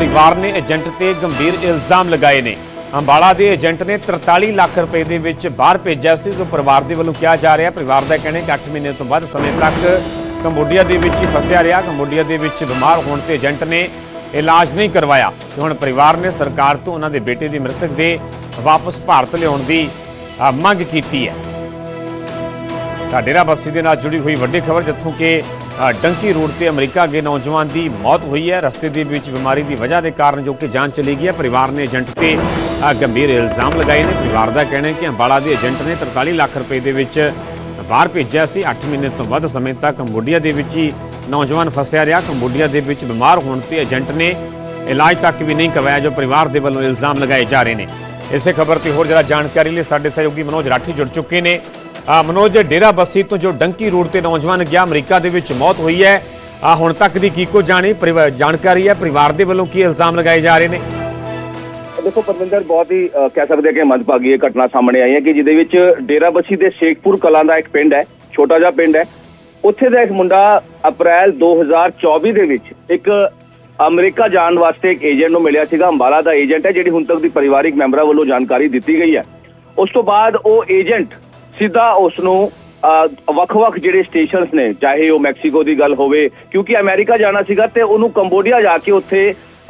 ਪਰਿਵਾਰ ਨੇ ਏਜੰਟ ਤੇ ਗੰਭੀਰ ਇਲਜ਼ਾਮ ਲਗਾਏ ਨੇ। ਅੰਬਾਲਾ ਦੇ ਏਜੰਟ ਨੇ 43 ਲੱਖ ਰੁਪਏ ਦੇ ਵਿੱਚ ਬਾਹਰ ਭੇਜਿਆ ਸੀ, ਜੋ ਪਰਿਵਾਰ ਦੇ ਵੱਲੋਂ ਕਿਹਾ ਜਾ ਰਿਹਾ। ਪਰਿਵਾਰ ਦਾ ਕਹਿਣਾ ਹੈ ਕਿ 8 ਮਹੀਨੇ ਤੋਂ ਵੱਧ ਸਮੇਂ ਤੱਕ ਕੰਬੋਡੀਆ ਦੇ ਵਿੱਚ ਹੀ ਫਸਿਆ ਰਿਹਾ। ਕੰਬੋਡੀਆ ਦੇ ਵਿੱਚ ਬਿਮਾਰ ਹੋਣ ਤੇ ਏਜੰਟ ਨੇ ਇਲਾਜ ਨਹੀਂ ਕਰਵਾਇਆ। ਤੇ ਹੁਣ ਪਰਿਵਾਰ ਨੇ ਸਰਕਾਰ ਤੋਂ ਉਹਨਾਂ ਦੇ ਬੇਟੇ ਦੀ ਮ੍ਰਿਤਕ ਦੇ ਵਾਪਸ ਭਾਰਤ ਲਿਆਉਣ ਦੀ ਮੰਗ ਕੀਤੀ ਹੈ। ਤਾਂ ਡੇਰਾ ਬੱਸੀ ਦੇ ਨਾਲ ਜੁੜੀ ਹੋਈ ਵੱਡੀ ਖਬਰ, ਜਿੱਥੋਂ ਕਿ ਡੰਕੀ ਰੋਡ ਤੇ ਅਮਰੀਕਾ ਗਏ ਨੌਜਵਾਨ ਦੀ ਮੌਤ ਹੋਈ ਹੈ। ਰਸਤੇ ਦੇ ਵਿੱਚ ਬਿਮਾਰੀ ਦੀ ਵਜ੍ਹਾ ਦੇ ਕਾਰਨ ਜੋ ਕਿ ਜਾਂਚ ਚਲੀ ਗਈ ਹੈ। ਪਰਿਵਾਰ ਨੇ ਏਜੰਟ ਤੇ ਗੰਭੀਰ ਇਲਜ਼ਾਮ ਲਗਾਏ ਨੇ। ਪਰਿਵਾਰ ਦਾ ਕਹਿਣਾ ਹੈ ਕਿ ਅੰਬਾਲਾ ਦੇ ਏਜੰਟ ਨੇ 43 ਲੱਖ ਰੁਪਏ ਦੇ ਵਿੱਚ ਬਾਹਰ ਭੇਜਿਆ ਸੀ। 8 ਮਹੀਨੇ ਤੋਂ ਵੱਧ ਸਮੇਂ ਤੱਕ ਕੰਬੋਡੀਆ ਦੇ ਵਿੱਚ ਹੀ ਨੌਜਵਾਨ ਫਸਿਆ ਰਿਹਾ। ਕੰਬੋਡੀਆ ਦੇ ਵਿੱਚ ਬਿਮਾਰ ਹੋਣ ਤੇ ਏਜੰਟ ਨੇ ਇਲਾਜ ਤੱਕ ਵੀ ਨਹੀਂ ਕਰਵਾਇਆ, ਜੋ ਪਰਿਵਾਰ ਦੇ ਵੱਲੋਂ ਇਲਜ਼ਾਮ ਲਗਾਏ ਜਾ ਰਹੇ ਨੇ। ਇਸੇ ਖਬਰ ਤੇ ਹੋਰ ਜ਼ਿਆਦਾ ਜਾਣਕਾਰੀ ਲਈ ਸਾਡੇ ਸਹਿਯੋਗੀ ਮਨੋਜ ਰਾਠੀ ਜੁੜ ਚੁੱਕੇ ਨੇ। ਆ ਮਨੋਜ, ਡੇਰਾ ਬੱਸੀ ਤੋਂ ਜੋ ਡੰਕੀ ਰੋਡ ਤੇ ਨੌਜਵਾਨ ਗਿਆ, ਅਮਰੀਕਾ ਦੇ ਵਿੱਚ ਮੌਤ ਹੋਈ ਹੈ। ਆ ਹੁਣ ਤੱਕ ਦੀ ਕੀ ਕੋ ਜਾਣੀ ਜਾਣਕਾਰੀ ਹੈ, ਪਰਿਵਾਰ ਦੇ ਵੱਲੋਂ ਕੀ ਇਲਜ਼ਾਮ ਲਗਾਏ ਜਾ ਰਹੇ ਨੇ? ਦੇਖੋ ਪਰਵਿੰਦਰ ਬਹੁਤ ਹੀ ਕਹਿ ਸਕਦੇ ਹਾਂ ਕਿ ਮੰਦਭਾਗੀ ਇਹ ਘਟਨਾ ਸਾਹਮਣੇ ਆਈ ਹੈ ਕਿ ਜਿਹਦੇ ਵਿੱਚ ਡੇਰਾਬੱਸੀ ਦੇ ਸ਼ੇਖਪੁਰ ਕਲਾਂ ਦਾ ਇੱਕ ਪਿੰਡ ਹੈ, ਛੋਟਾ ਜਿਹਾ ਪਿੰਡ ਹੈ। ਉੱਥੇ ਦਾ ਇੱਕ ਮੁੰਡਾ ਅਪ੍ਰੈਲ 2024 ਦੇ ਵਿੱਚ ਇੱਕ ਅਮਰੀਕਾ ਜਾਣ ਵਾਸਤੇ ਇੱਕ ਏਜੰਟ ਨੂੰ ਮਿਲਿਆ ਸੀਗਾ, ਅੰਬਾਲਾ ਦਾ ਏਜੰਟ ਹੈ, ਜਿਹੜੀ ਹੁਣ ਤੱਕ ਦੀ ਪਰਿਵਾਰਿਕ ਮੈਂਬਰਾਂ ਵੱਲੋਂ ਜਾਣਕਾਰੀ ਦਿੱਤੀ ਗਈ ਹੈ। ਉਸ ਤੋਂ ਬਾਅਦ ਉਹ ਏਜੰਟ ਸਿੱਧਾ ਉਸ ਨੂੰ ਅਹ, ਵੱਖ-ਵੱਖ ਜਿਹੜੇ ਸਟੇਸ਼ਨਸ ਨੇ ਚਾਹੇ ਉਹ ਮੈਕਸੀਕੋ ਦੀ ਗੱਲ ਹੋਵੇ ਕਿਉਂਕਿ ਅਮਰੀਕਾ ਜਾਣਾ ਸੀਗਾ ਤੇ ਉਹਨੂੰ ਕੰਬੋਡੀਆ ਜਾ ਕੇ ਉੱਥੇ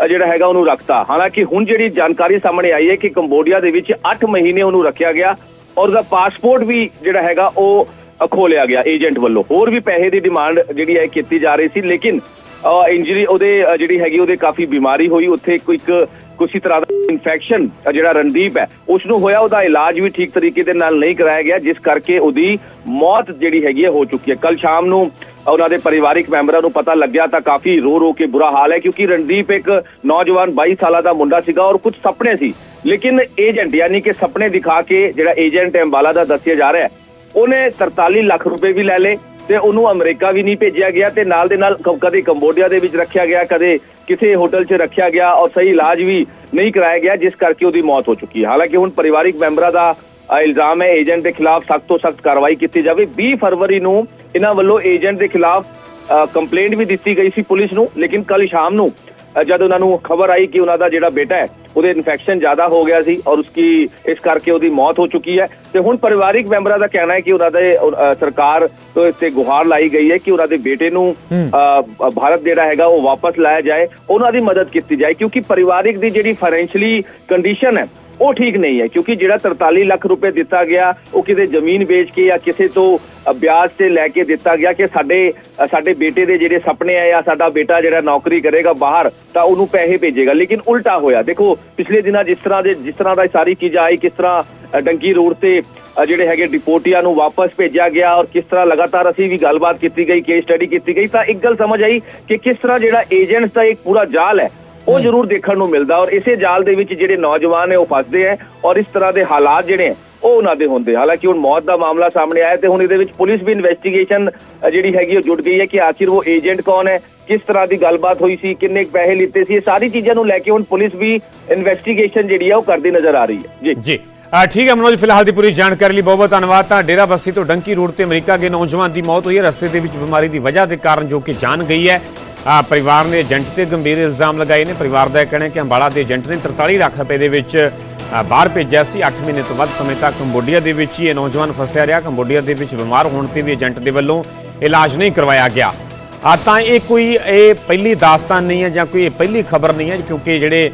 ਜਿਹੜਾ ਹੈਗਾ ਉਹਨੂੰ ਰੱਖਤਾ। ਹਾਲਾਂਕਿ ਹੁਣ ਜਿਹੜੀ ਜਾਣਕਾਰੀ ਸਾਹਮਣੇ ਆਈ ਹੈ ਕਿ ਕੰਬੋਡੀਆ ਦੇ ਵਿੱਚ 8 ਮਹੀਨੇ ਉਹਨੂੰ ਰੱਖਿਆ ਗਿਆ ਔਰ ਉਹਦਾ ਪਾਸਪੋਰਟ ਵੀ ਜਿਹੜਾ ਹੈਗਾ ਉਹ ਅ, ਖੋਲਿਆ ਗਿਆ ਏਜੰਟ ਵੱਲੋਂ। ਹੋਰ ਵੀ ਪੈਸੇ ਦੀ ਡਿਮਾਂਡ ਜਿਹੜੀ ਹੈ ਕੀਤੀ ਜਾ ਰਹੀ ਸੀ ਲੇਕਿਨ ਇੰਜਰੀ ਉਹਦੇ ਜਿਹੜੀ ਹੈਗੀ ਉਹਦੇ ਕਾਫੀ ਬਿਮਾਰੀ ਹੋਈ। ਉੱਥੇ ਕੋਈ ਇੱਕ ਕਿਸੇ ਤਰ੍ਹਾਂ ਦਾ ਇਨਫੈਕਸ਼ਨ ਜਿਹੜਾ ਰਣਦੀਪ ਹੈ ਉਸ ਨੂੰ ਹੋਇਆ, ਉਹਦਾ ਇਲਾਜ ਵੀ ਠੀਕ ਤਰੀਕੇ ਦੇ ਨਾਲ ਨਹੀਂ ਕਰਾਇਆ ਗਿਆ, ਜਿਸ ਕਰਕੇ ਉਹਦੀ ਮੌਤ ਜਿਹੜੀ ਹੈਗੀ ਹੈ, ਹੋ ਚੁੱਕੀ ਹੈ। ਕੱਲ ਸ਼ਾਮ ਨੂੰ ਉਹਨਾਂ ਦੇ ਪਰਿਵਾਰਿਕ ਮੈਂਬਰਾਂ ਨੂੰ ਪਤਾ ਲੱਗਿਆ ਤਾਂ ਕਾਫੀ ਰੋ ਰੋ ਕੇ ਬੁਰਾ ਹਾਲ ਹੈ, ਕਿਉਂਕਿ ਰਣਦੀਪ ਇੱਕ ਨੌਜਵਾਨ 22 ਸਾਲਾਂ ਦਾ ਮੁੰਡਾ ਸੀਗਾ ਔਰ ਕੁਝ ਸੁਪਨੇ ਸੀ। ਲੇਕਿਨ ਏਜੰਟ ਯਾਨੀ ਕਿ ਸੁਪਨੇ ਦਿਖਾ ਕੇ ਜਿਹੜਾ ਏਜੰਟ ਹੈ ਅੰਬਾਲਾ ਦਾ ਦੱਸਿਆ ਜਾ ਰਿਹਾ ਹੈ, ਉਹਨੇ 43 ਲੱਖ ਰੁਪਏ ਵੀ ਲੈ ਲਏ। ਤੇ ਉਹਨੂੰ ਅਮਰੀਕਾ ਵੀ ਨਹੀਂ ਭੇਜਿਆ ਗਿਆ ਤੇ ਨਾਲ ਦੇ ਨਾਲ ਕਦੇ ਕੰਬੋਡੀਆ ਦੇ ਵਿੱਚ ਰੱਖਿਆ ਗਿਆ, ਕਦੇ ਕਿਸੇ ਹੋਟਲ 'ਚ ਰੱਖਿਆ ਗਿਆ ਔਰ ਸਹੀ ਇਲਾਜ ਵੀ ਨਹੀਂ ਕਰਾਇਆ ਗਿਆ, ਜਿਸ ਕਰਕੇ ਉਹਦੀ ਮੌਤ ਹੋ ਚੁੱਕੀ ਹੈ। ਹਾਲਾਂਕਿ ਹੁਣ ਪਰਿਵਾਰਿਕ ਮੈਂਬਰਾਂ ਦਾ ਇਲਜ਼ਾਮ ਹੈ, ਏਜੰਟ ਦੇ ਖਿਲਾਫ ਸਖਤ ਤੋਂ ਸਖਤ ਕਾਰਵਾਈ ਕੀਤੀ ਜਾਵੇ। 20 ਫਰਵਰੀ ਨੂੰ ਇਹਨਾਂ ਵੱਲੋਂ ਏਜੰਟ ਦੇ ਖਿਲਾਫ ਕੰਪਲੇਂਟ ਵੀ ਦਿੱਤੀ ਗਈ ਸੀ ਪੁਲਿਸ ਨੂੰ, ਲੇਕਿਨ ਕੱਲ ਸ਼ਾਮ ਨੂੰ ਜਦ ਉਹਨਾਂ ਨੂੰ ਖਬਰ ਆਈ ਕਿ ਉਹਨਾਂ ਦਾ ਜਿਹੜਾ ਬੇਟਾ ਹੈ ਉਹਦੇ ਇਨਫੈਕਸ਼ਨ ਜ਼ਿਆਦਾ ਹੋ ਗਿਆ ਸੀ ਔਰ ਉਸकी ਇਸ ਕਰਕੇ ਉਹਦੀ ਮੌਤ ਹੋ ਚੁੱਕੀ ਹੈ। ਤੇ ਹੁਣ ਪਰਿਵਾਰਿਕ ਮੈਂਬਰਾਂ ਦਾ ਕਹਿਣਾ ਹੈ ਕਿ ਉਹਨਾਂ ਦੇ ਸਰਕਾਰ ਤੋਂ ਤੇ ਗੁਹਾਰ ਲਾਈ ਗਈ ਹੈ ਕਿ ਉਹਨਾਂ ਦੇ ਬੇਟੇ ਨੂੰ ਭਾਰਤ ਜਿਹੜਾ ਹੈਗਾ ਉਹ ਵਾਪਸ ਲਾਇਆ ਜਾਏ ਉਹਨਾਂ ਦੀ ਮਦਦ ਕੀਤੀ ਜਾਏ ਕਿਉਂਕਿ ਪਰਿਵਾਰਿਕ ਦੀ ਜਿਹੜੀ ਫਾਈਨੈਂਸ਼ੀਅਲੀ ਕੰਡੀਸ਼ਨ ਹੈ ਉਹ ਠੀਕ ਨਹੀਂ ਹੈ ਕਿਉਂਕਿ ਜਿਹੜਾ 43 ਲੱਖ ਰੁਪਏ ਦਿੱਤਾ ਗਿਆ ਉਹ ਕਿਤੇ ਜ਼ਮੀਨ ਵੇਚ ਕੇ ਜਾਂ ਕਿਸੇ ਤੋਂ ਅ, ਵਿਆਜ ਤੇ ਲੈ ਕੇ ਦਿੱਤਾ ਗਿਆ ਕਿ ਸਾਡੇ ਸਾਡੇ ਬੇਟੇ ਦੇ ਜਿਹੜੇ ਸੁਪਨੇ ਆ ਜਾਂ ਸਾਡਾ ਬੇਟਾ ਜਿਹੜਾ ਨੌਕਰੀ ਕਰੇਗਾ ਬਾਹਰ ਤਾਂ ਉਹਨੂੰ ਪੈਸੇ ਭੇਜੇਗਾ। ਲੇਕਿਨ ਉਲਟਾ ਹੋਇਆ। ਦੇਖੋ ਪਿਛਲੇ ਦਿਨਾਂ ਜਿਸ ਤਰ੍ਹਾਂ ਦੇ ਜਿਸ ਤਰ੍ਹਾਂ ਦਾ ਇਹ ਸਾਰੀ ਚੀਜ਼ ਆਈ ਕਿਸ ਤਰ੍ਹਾਂ ਡੰਕੀ ਰੋਡ ਤੇ ਜਿਹੜੇ ਹੈਗੇ ਡਿਪੋਰਟੀਆਂ ਨੂੰ ਵਾਪਸ ਭੇਜਿਆ ਗਿਆ ਔਰ ਕਿਸ ਤਰ੍ਹਾਂ ਲਗਾਤਾਰ ਅਸੀਂ ਵੀ ਗੱਲਬਾਤ ਕੀਤੀ ਗਈ ਕੇਸ ਸਟੱਡੀ ਕੀਤੀ ਗਈ ਤਾਂ ਇੱਕ ਗੱਲ ਸਮਝ ਆਈ ਕਿ ਕਿਸ ਤਰ੍ਹਾਂ ਜਿਹੜਾ ਏਜੰਟਸ ਦਾ ਇੱਕ ਪੂਰਾ ਜਾਲ ਹੈ ਉਹ ਜ਼ਰੂਰ ਦੇਖਣ ਨੂੰ ਮਿਲਦਾ ਔਰ ਇਸੇ ਜਾਲ ਦੇ ਵਿੱਚ ਜਿਹੜੇ ਨੌਜਵਾਨ ਨੇ ਉਹ ਫਸਦੇ ਹੈ ਔਰ ਇਸ ਤਰ੍ਹਾਂ ਦੇ ਹਾਲਾਤ ਜਿਹੜੇ ਹੈ, ਉਹ ਉਹਨਾਂ ਦੇ ਹੁੰਦੇ ਹਾਲਾਂਕਿ ਹੁਣ ਮੌਤ ਦਾ ਮਾਮਲਾ ਸਾਹਮਣੇ ਆਇਆ ਤੇ ਹੁਣ ਇਹਦੇ ਵਿੱਚ ਪੁਲਿਸ ਵੀ ਇਨਵੈਸਟੀਗੇਸ਼ਨ ਜਿਹੜੀ ਹੈਗੀ ਉਹ ਜੁੜ ਗਈ ਹੈ ਕਿ ਆਖਿਰ ਉਹ ਏਜੰਟ ਕੌਣ ਹੈ ਕਿਸ ਤਰ੍ਹਾਂ ਦੀ ਗੱਲਬਾਤ ਹੋਈ ਸੀ ਕਿੰਨੇ ਕੁ ਪੈਸੇ ਲਿੱਤੇ ਸੀ ਇਹ ਸਾਰੀ ਚੀਜ਼ਾਂ ਨੂੰ ਲੈ ਕੇ ਹੁਣ ਪੁਲਿਸ ਵੀ ਇਨਵੈਸਟੀਗੇਸ਼ਨ ਜਿਹੜੀ ਹੈ ਉਹ ਕਰਦੀ ਨਜ਼ਰ ਆ ਰਹੀ ਹੈ ਜੀ। ਜੀ। ਠੀਕ ਹੈ ਮਨੋਜ ਫਿਲਹਾਲ ਦੀ ਪੂਰੀ ਜਾਣਕਾਰੀ ਲਈ ਬਹੁਤ ਬਹੁਤ ਧੰਨਵਾਦ। ਤਾਂ ਡੇਰਾ ਬੱਸੀ ਤੋਂ ਡੰਕੀ ਰੋਡ ਤੇ ਅਮਰੀਕਾ ਦੇ ਨੌਜਵਾਨ ਦੀ ਮੌਤ ਹੋਈ ਹੈ। ਰਸਤੇ ਦੇ ਵਿੱਚ ਬਿਮਾਰੀ ਦੀ ਵਜ੍ਹਾ ਦੇ ਕਾਰਨ ਜੋ ਕਿ ਜਾਨ ਗਈ ਹੈ। ਅ, ਪਰਿਵਾਰ ਨੇ ਏਜੰਟ ਤੇ ਗੰਭੀਰ ਇਲਜ਼ਾਮ ਲਗਾਏ ਨੇ। ਪਰਿਵਾਰ ਦਾ ਕਹਿਣਾ ਹੈ ਕਿ ਅੰਬਾਲਾ ਦੇ ਏਜੰਟ ਨੇ 43 ਲੱਖ ਰੁਪਏ ਦੇ ਵਿੱਚ ਬਾਹਰ ਭੇਜਿਆ ਸੀ। 8 ਮਹੀਨੇ ਤੋਂ ਵੱਧ ਸਮੇਂ ਤੱਕ ਕੰਬੋਡੀਆ ਦੇ ਵਿੱਚ ਹੀ ਇਹ ਨੌਜਵਾਨ ਫਸਿਆ ਰਿਹਾ। ਕੰਬੋਡੀਆ ਦੇ ਵਿੱਚ ਬਿਮਾਰ ਹੋਣ ਤੇ ਵੀ ਏਜੰਟ ਦੇ ਵੱਲੋਂ ਇਲਾਜ ਨਹੀਂ ਕਰਵਾਇਆ ਗਿਆ। ਆ ਤਾਂ ਇਹ ਕੋਈ ਇਹ ਪਹਿਲੀ ਦਾਸਤਾਨ ਨਹੀਂ ਹੈ ਜਾਂ ਕੋਈ ਇਹ ਪਹਿਲੀ ਖਬਰ ਨਹੀਂ ਹੈ ਕਿਉਂਕਿ ਜਿਹੜੇ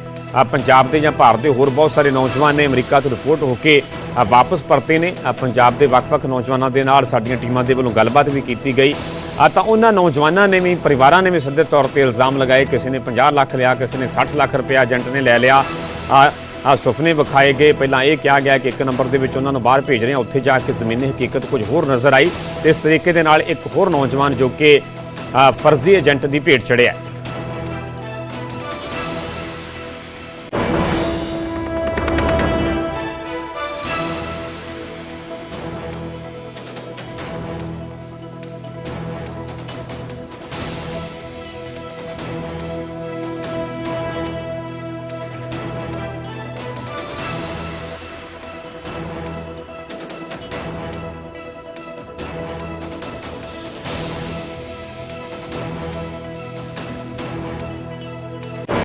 ਪੰਜਾਬ ਦੇ ਜਾਂ ਭਾਰਤ ਦੇ ਹੋਰ ਬਹੁਤ ਸਾਰੇ ਨੌਜਵਾਨ ਨੇ ਅਮਰੀਕਾ ਤੋਂ ਰਿਪੋਰਟ ਹੋ ਕੇ ਵਾਪਸ ਪਰਤੇ ਨੇ। ਪੰਜਾਬ ਦੇ ਵੱਖ-ਵੱਖ ਨੌਜਵਾਨਾਂ ਦੇ ਨਾਲ ਸਾਡੀਆਂ ਟੀਮਾਂ ਦੇ ਵੱਲੋਂ ਗੱਲਬਾਤ ਵੀ ਕੀਤੀ ਗਈ। ਆ ਤਾਂ ਉਹਨਾਂ ਨੌਜਵਾਨਾਂ ਨੇ ਵੀ, ਪਰਿਵਾਰਾਂ ਨੇ ਵੀ ਸਿੱਧੇ ਤੌਰ ਤੇ ਇਲਜ਼ਾਮ ਲਗਾਏ, ਕਿਸੇ ਨੇ 50 ਲੱਖ ਲਿਆ, ਕਿਸੇ ਨੇ 60 ਲੱਖ ਰੁਪਇਆ ਏਜੰਟ ਨੇ ਲੈ ਲਿਆ। ਆ ਆ ਸੁਪਨੇ ਵਿਖਾਏ ਗਏ। ਪਹਿਲਾਂ ਇਹ ਕਿਹਾ ਗਿਆ ਕਿ ਇੱਕ ਨੰਬਰ ਦੇ ਵਿੱਚ ਉਹਨਾਂ ਨੂੰ ਬਾਹਰ ਭੇਜ ਰਹੇ ਆ ਉੱਥੇ ਜਾ ਕੇ ਜ਼ਮੀਨੀ ਹਕੀਕਤ ਕੁਝ ਹੋਰ ਨਜ਼ਰ ਆਈ। ਤੇ ਇਸ ਤਰੀਕੇ ਦੇ ਨਾਲ ਇੱਕ ਹੋਰ ਨੌਜਵਾਨ ਜੋ ਕਿ ਫਰਜ਼ੀ ਏਜੰਟ ਦੀ ਭੇਟ ਚੜਿਆ